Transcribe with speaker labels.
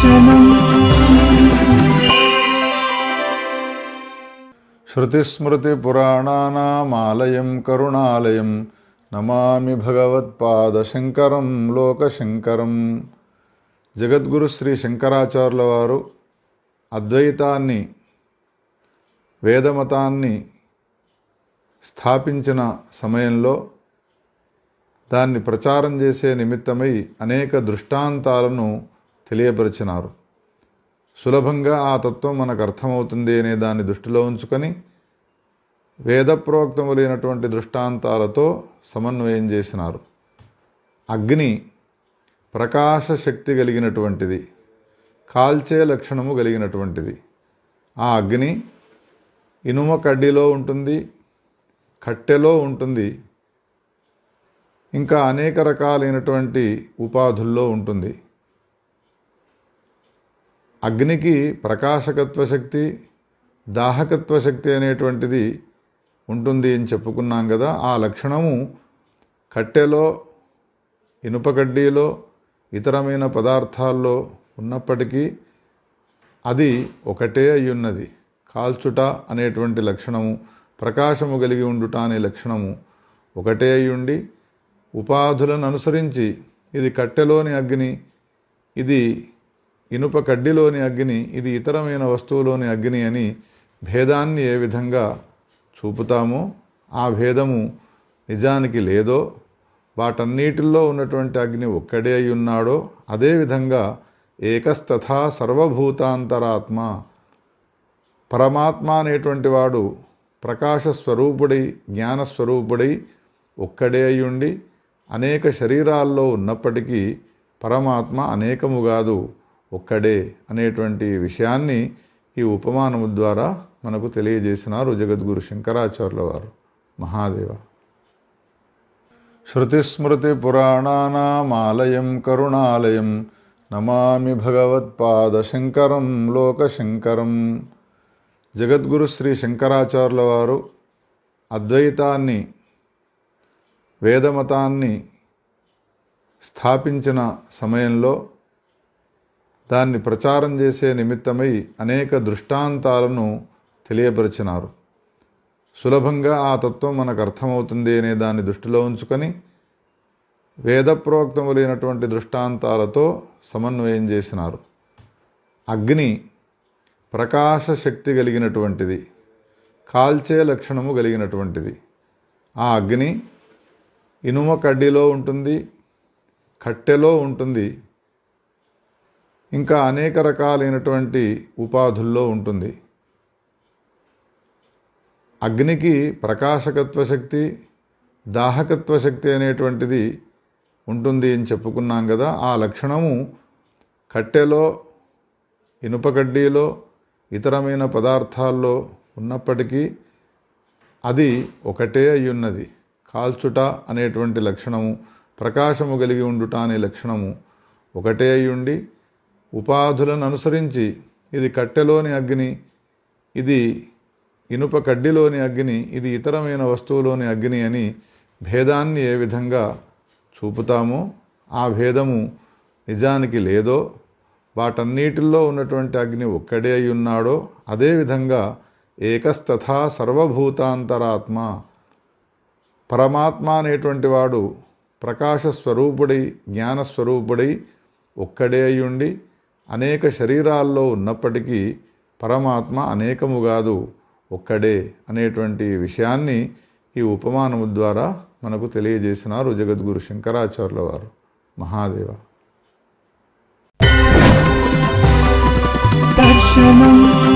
Speaker 1: శృతిస్మృతిపురాణానామాలయం కరుణాలయం. నమామి భగవత్పాదశంకరం లోకశంకరం. జగద్గురు శ్రీ శంకరాచార్యుల వారు అద్వైతాన్ని వేదమతాన్ని స్థాపించిన సమయంలో దాన్ని ప్రచారం చేసే నిమిత్తమై అనేక దృష్టాంతాలను తెలియపరిచినారు. సులభంగా ఆ తత్వం మనకు అర్థమవుతుంది అనే దాన్ని దృష్టిలో ఉంచుకొని వేదప్రోక్తములైనటువంటి దృష్టాంతాలతో సమన్వయం చేసినారు. అగ్ని ప్రకాశ శక్తి కలిగినటువంటిది కాల్చే లక్షణము కలిగినటువంటిది. ఆ అగ్ని ఇనుమ కడ్డీలో ఉంటుంది కట్టెలో ఉంటుంది ఇంకా అనేక రకాలైనటువంటి ఉపాధుల్లో ఉంటుంది. అగ్నికి ప్రకాశకత్వ శక్తి దాహకత్వ శక్తి అనేటువంటిది ఉంటుంది అని చెప్పుకున్నాం కదా. ఆ లక్షణము కట్టెలో ఇనుప కడ్డీలో ఇతరమైన పదార్థాల్లో ఉన్నప్పటికీ అది ఒకటే అయ్యున్నది. కాల్చుట అనేటువంటి లక్షణము ప్రకాశము కలిగి ఉండుట అనే లక్షణము ఒకటే అయ్యుండి ఉపాధులను అనుసరించి ఇది కట్టెలోని అగ్ని ఇది ఇనుప కడ్డిలోని అగ్ని ఇది ఇతరమైన వస్తువులోని అగ్ని అని భేదాన్ని ఏ విధంగా చూపుతామో ఆ భేదము నిజానికి లేదో వాటన్నిటిల్లో ఉన్నటువంటి అగ్ని ఒక్కడే అయి ఉన్నాడో అదేవిధంగా ఏకస్తథా సర్వభూతాంతరాత్మ పరమాత్మ అనేటువంటి వాడు ప్రకాశస్వరూపుడై జ్ఞానస్వరూపుడై ఒక్కడే అయ్యుండి అనేక శరీరాల్లో ఉన్నప్పటికీ పరమాత్మ అనేకము కాదు. ఒక్కడే అనేటువంటి విషయాన్ని ఈ ఉపమానము ద్వారా మనకు తెలియజేసినారు జగద్గురు శంకరాచార్యుల వారు. మహాదేవ. శృతిస్మృతిపురాణానామాలయం కరుణాలయం నమామి భగవత్పాద భగవత్పాదశంకరం లోకశంకరం జగద్గురు శ్రీ శంకరాచార్యుల వారు అద్వైతాన్ని వేదమతాన్ని స్థాపించిన సమయంలో దాన్ని ప్రచారం చేసే నిమిత్తమై అనేక దృష్టాంతాలను తెలియపరిచినారు. సులభంగా ఆ తత్వం మనకు అర్థమవుతుంది అనే దాన్ని దృష్టిలో ఉంచుకొని వేదప్రోక్తములైనటువంటి దృష్టాంతాలతో సమన్వయం చేసినారు. అగ్ని ప్రకాశ శక్తి కలిగినటువంటిది కాల్చే లక్షణము కలిగినటువంటిది. ఆ అగ్ని ఇనుమ కడ్డీలో ఉంటుంది కట్టెలో ఉంటుంది ఇంకా అనేక రకాలైనటువంటి ఉపాధుల్లో ఉంటుంది. అగ్నికి ప్రకాశకత్వ శక్తి దాహకత్వ శక్తి అనేటువంటిది ఉంటుంది అని చెప్పుకున్నాం కదా. ఆ లక్షణము కట్టెలో ఇనుప కడ్డీలో ఇతరమైన పదార్థాల్లో ఉన్నప్పటికీ అది ఒకటే అయ్యున్నది. కాల్చుట అనేటువంటి లక్షణము ప్రకాశము కలిగి ఉండుట అనే లక్షణము ఒకటే అయ్యుండి ఉపాధులను అనుసరించి ఇది కట్టెలోని అగ్ని ఇది ఇనుప కడ్డిలోని అగ్ని ఇది ఇతరమైన వస్తువులోని అగ్ని అని భేదాన్ని ఏ విధంగా చూపుతామో ఆ భేదము నిజానికి లేదో వాటన్నిటిల్లో ఉన్నటువంటి అగ్ని ఒక్కడే అయి ఉన్నాడో అదేవిధంగా ఏకస్తథా సర్వభూతాంతరాత్మ పరమాత్మ అనేటువంటి వాడు ప్రకాశ స్వరూపుడై జ్ఞానస్వరూపుడై ఒక్కడే అయ్యుండి అనేక శరీరాల్లో ఉన్నప్పటికీ పరమాత్మ అనేకము కాదు ఒక్కడే అనేటువంటి విషయాన్ని ఈ ఉపమానము ద్వారా మనకు తెలియజేసినారు జగద్గురు శంకరాచార్యుల వారు. మహాదేవ.
Speaker 2: దర్శనం